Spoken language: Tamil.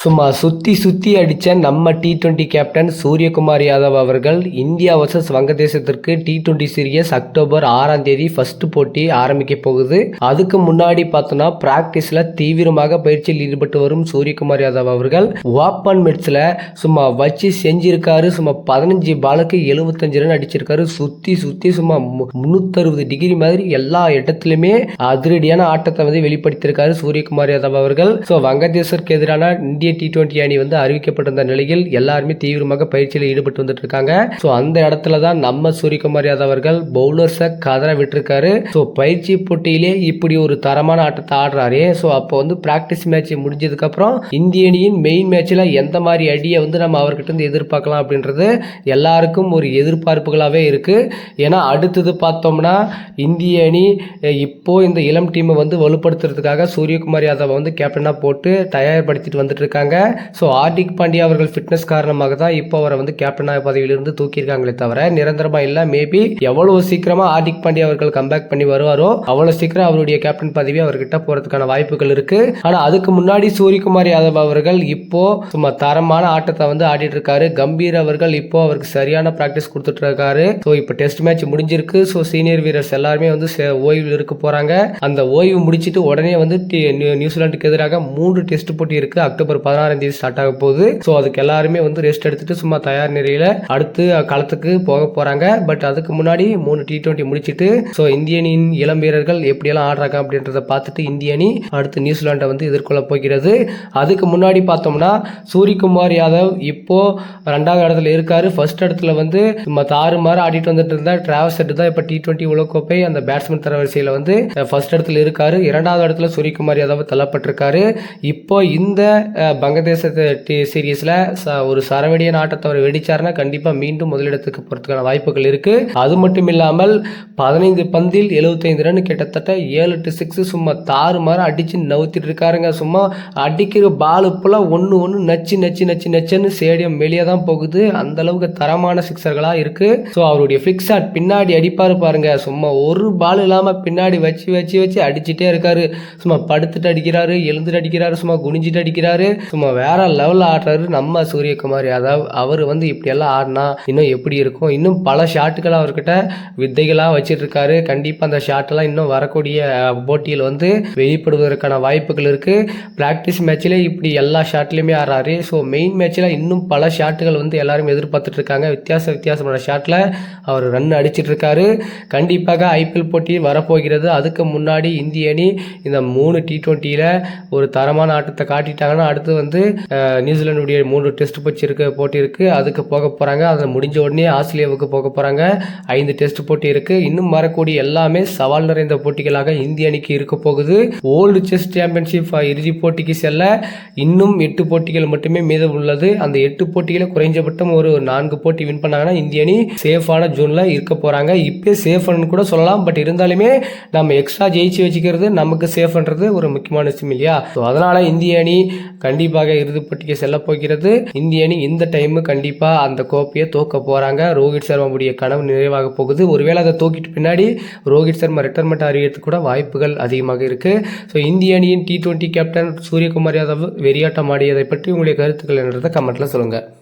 சும்மா சுற்றி சுற்றி அடித்த நம்ம T twenty captain Suryakumar Yadav அவர்கள் இந்தியா வர்சஸ் வங்கதேசத்திற்கு டி டுவெண்ட்டி சீரியஸ் அக்டோபர் ஆறாம் தேதி ஃபர்ஸ்ட் போட்டி ஆரம்பிக்க போகுது. அதுக்கு முன்னாடி பார்த்தோன்னா ப்ராக்டிஸில் தீவிரமாக பயிற்சியில் ஈடுபட்டு வரும் சூரியகுமார் யாதவ் அவர்கள். ஓப்பன் மிட்ஸில் சும்மா வச்சு செஞ்சிருக்காரு. சும்மா பதினஞ்சு பாலுக்கு எழுபத்தஞ்சு ரன் அடிச்சிருக்காரு. சுற்றி சுற்றி சும்மா மு- முந்நூற்றறுபது டிகிரி மாதிரி எல்லா இடத்துலையுமே அதிரடியான ஆட்டத்தை வந்து வெளிப்படுத்தியிருக்காரு சூரியகுமார் யாதவ் அவர்கள். ஸோ வங்கதேசருக்கு எதிரான இந்திய டி டுவெண்ட்டி அணி வந்து அறிவிக்கப்பட்டிருந்த நிலையில் எல்லாருமே தீவிரமாக பயிற்சியில் ஈடுபட்டு வந்துட்டு இருக்காங்க ஸோ அந்த இடத்துல தான் நம்ம சூரியகுமார் யாதவ் அவர்கள் பவுலர்ஸை கதற விட்டுருக்காரு. ஸோ பயிற்சி போட்டியிலே இப்படி ஒரு தரமான ஆட்டத்தை ஆடுறாரு. ஸோ அப்போ வந்து பிராக்டிஸ் மேட்ச் முடிஞ்சதுக்கப்புறம் இந்திய அணியின் மெயின் மேட்ச்சில் எந்த மாதிரி அடியை வந்து நம்ம அவர்கிட்ட இருந்து எதிர்பார்க்கலாம் அப்படின்றது எல்லாருக்கும் ஒரு எதிர்பார்ப்புகளாகவே இருக்குது ஏன்னா அடுத்தது பார்த்தோம்னா இந்திய அணி இப்போது இந்த இளம் டீமை வந்து வலுப்படுத்துறதுக்காக சூரியகுமார் யாதவை வந்து கேப்டனாக போட்டு தயார்படுத்திட்டு வந்துட்டு இருக்காங்க ஸோ ஹார்திக் பாண்டியா அவர்கள் ஃபிட்னஸ் காரணமாக தான் இப்போ அவரை வந்து கேப்டனாக பதவியிலிருந்து தூக்கியிருக்காங்களே தவிர நிரந்தரமாக இல்லை. மேபி எவ்வளவு சீக்கிரமாக ஹார்திக் பாண்டியா அவர்கள் கம்பேக் பண்ணி வருவாரோ அவ்வளோ சீக்கிரம் அவருடைய கேப்டன் பதவி அவர்கிட்ட போகிறதுக்கான வாய்ப்புகள் இருக்கு. ஆனால் அதுக்கு முன்னாடி சூரியகுமார் யாதவ் அவர்கள் இப்போ சும்மா தரமான ஆட்டத்தை வந்து ஆடிட்டு இருக்காரு கம்பீர் அவர்கள் இப்போ அவருக்கு சரியான ப்ராக்டிஸ் கொடுத்துட்டு இருக்காரு ஸோ இப்போ டெஸ்ட் மேட்ச் முடிஞ்சிருக்கு. ஸோ சீனியர் வீரர்ஸ் எல்லாருமே வந்து ஓய்வில் இருக்க போறாங்க. அந்த ஓய்வு முடிச்சிட்டு உடனே வந்து நியூசிலாண்டுக்கு நியூசிலாந்துக்கு எதிராக மூன்று டெஸ்ட் போட்டி இருக்கு அக்டோபர் பதினாறாம் தேதி ஸ்டார்ட் ஆக போகுது. ஸோ அதுக்கு எல்லாருமே வந்து ரெஸ்ட் எடுத்துட்டு சும்மா தயார் நிலையில அடுத்து களத்துக்கு போக போறாங்க. பட் அதுக்கு முன்னாடி மூணு டி டுவெண்ட்டி முடிச்சுட்டு ஸோ இந்திய அணியின் இளம் வீரர்கள் எப்படியெல்லாம் ஆடுறாங்க அப்படின்றத பார்த்துட்டு இந்திய அணி அடுத்து நியூசிலாண்டை வந்து எதிர்கொள்ள போகிறது. அதுக்கு முன்னாடி பார்த்தோம்னா சூரியகுமார் யாதவ் இப்போ ரெண்டாவது இடத்துல இருக்காரு. ஃபர்ஸ்ட் இடத்துல வந்து சும்மா தாறுமாறு ஆடிட்டு வந்துட்டு இருந்தா டிராவல் செட் தான் இப்போ டி டுவெண்ட்டி உலகக்கோப்பை அந்த பேட்ஸ்மேன் தரவரிசையில் வந்து ஃபர்ஸ்ட் இடத்துல இருக்காரு. இரண்டாவது இடத்துல சூரியகுமார் யாதவ் தள்ளப்பட்டிருக்காரு. இப்போ இந்த அஹ், டி சீரீஸில் ஒரு சரவெடிய நாட்டத்தை அவர் வெடிச்சாருன்னா கண்டிப்பாக மீண்டும் முதலிடத்துக்கு போகிறதுக்கான வாய்ப்புகள் இருக்குது அது மட்டும் இல்லாமல் பதினைந்து பந்தில் 75 ரன் கிட்டத்தட்ட ஏழு டு சிக்ஸ் சும்மா தாறு மாறு அடித்து நவுத்திட்டு இருக்காருங்க. சும்மா அடிக்கிற பால் இப்பெல்லாம் ஒன்று ஒன்று நச்சு நச்சு நச்சு நச்சுன்னு ஸ்டேடியம் வெளியே தான் போகுது. அந்த அளவுக்கு தரமான சிக்ஸர்களாக இருக்குது ஸோ அவருடைய ஃபிக்ஸ் ஷாட் பின்னாடி அடிப்பார் பாருங்க. சும்மா ஒரு பால் இல்லாமல் பின்னாடி வச்சு வச்சு வச்சு அடிச்சுட்டே இருக்காரு. சும்மா படுத்துட்டு அடிக்கிறாரு எழுந்துட்டு அடிக்கிறாரு சும்மா குனிஞ்சிட்டு அடிக்கிறாரு. சும்மா வேற லெவலில் ஆடுறாரு நம்ம சூரியகுமார். யாதவ் அவர் வந்து இப்படியெல்லாம் ஆடினா இன்னும் எப்படி இருக்கும்? இன்னும் பல ஷாட்டுகள் அவர்கிட்ட வித்தைகளாக வச்சிட்டு இருக்காரு கண்டிப்பாக அந்த ஷாட்டெல்லாம் இன்னும் வரக்கூடிய போட்டியில் வந்து வெளிப்படுவதற்கான வாய்ப்புகள் இருக்குது ப்ராக்டிஸ் மேட்ச்லேயே இப்படி எல்லா ஷாட்லையுமே ஆடுறாரு. ஸோ மெயின் மேட்ச்சில் இன்னும் பல ஷாட்டுகள் வந்து எல்லாரும் எதிர்பார்த்துட்டு இருக்காங்க வித்தியாச வித்தியாசமான ஷாட்டில் அவர் ரன் அடிச்சிட்டு இருக்காரு கண்டிப்பாக ஐபிஎல் போட்டி வரப்போகிறது. அதுக்கு முன்னாடி இந்திய அணி இந்த மூணு டி ட்வெண்ட்டியில் ஒரு தரமான ஆட்டத்தை காட்டிட்டாங்கன்னா அடுத்து வந்து நியூசிலாண்டுடைய மூன்று மூணு டெஸ்ட் போட்டி இருக்க போட்டி இருக்கு. அதுக்கு போக போகிறாங்க அது முடிஞ்ச உடனே ஆஸ்திரேலியாவுக்கு போக போகிறாங்க ஐந்து டெஸ்ட் போட்டி இருக்கு. இன்னும் வரக்கூடிய எல்லாமே சவால் நிறைந்த போட்டிகளாக இந்திய அணிக்கு இருக்க போகுது. ஓல்டு செஸ் சாம்பியன்ஷிப் இறுதிப் போட்டிக்கு செல்ல இன்னும் எட்டு போட்டிகள் மட்டுமே மீதம் உள்ளது. அந்த எட்டு போட்டிகளை குறைஞ்சபட்சம் ஒரு நான்கு போட்டி வின் பண்ணாங்கன்னா இந்திய அணி சேஃபான ஜூனில் இருக்க போகிறாங்க இப்போ சேஃப்னு கூட சொல்லலாம். பட் இருந்தாலுமே நம்ம எக்ஸ்ட்ரா ஜெயிச்சு வச்சுக்கிறது நமக்கு சேஃப்ன்றது ஒரு முக்கியமான விஷயம் இல்லையா? ஸோ அதனால இந்திய அணி கண்டிப்பாக இறுதிப் போட்டிக்கு செல்ல போகிறது. இந்திய அணி இந்த டைம் கண்டிப்பா அந்த கோப்பையை தோக்க போறாங்க. ரோஹித் சர்மாவுடைய கனவு நிறைவாக போகுது. ஒருவேளை அதை தூக்கிட்டு பின்னாடி ரோஹித் சர்மா ரிட்டர்மெண்ட் அறிவிக்கிறதுக்கு கூட வாய்ப்புகள் அதிகமாக இருக்கு. ஸோ இந்திய அணியின் T twenty captain Suryakumar Yadav வெறியாட்டம் ஆடியதை பற்றி உங்களுடைய கருத்துக்கள் என்றதை கமெண்ட்ல சொல்லுங்க.